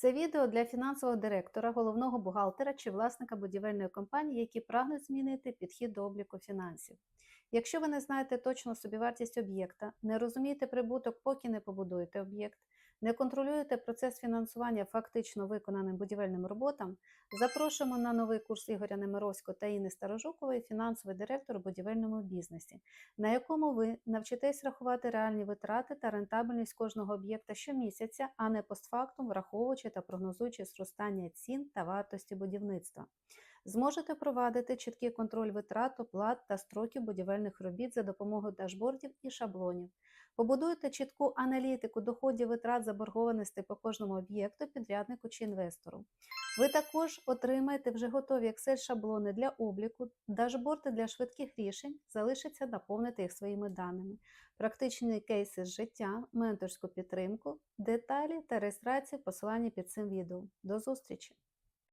Це відео для фінансового директора, головного бухгалтера чи власника будівельної компанії, які прагнуть змінити підхід до обліку фінансів. Якщо ви не знаєте точно собівартість об'єкта, не розумієте прибуток, поки не побудуєте об'єкт, не контролюєте процес фінансування фактично виконаним будівельним роботам, запрошуємо на новий курс Ігоря Немировського та Інни Старожукової фінансовий директор у будівельному бізнесі, на якому ви навчитесь рахувати реальні витрати та рентабельність кожного об'єкта щомісяця, а не постфактум, враховуючи та прогнозуючи зростання цін та вартості будівництва. Зможете провадити чіткий контроль витрат, оплат та строків будівельних робіт за допомогою дашбордів і шаблонів. Побудуйте чітку аналітику доходів витрат заборгованості по кожному об'єкту, підряднику чи інвестору. Ви також отримаєте вже готові Excel-шаблони для обліку, дашборди для швидких рішень, залишиться наповнити їх своїми даними, практичні кейси з життя, менторську підтримку, деталі та реєстрацію посилання під цим відео. До зустрічі!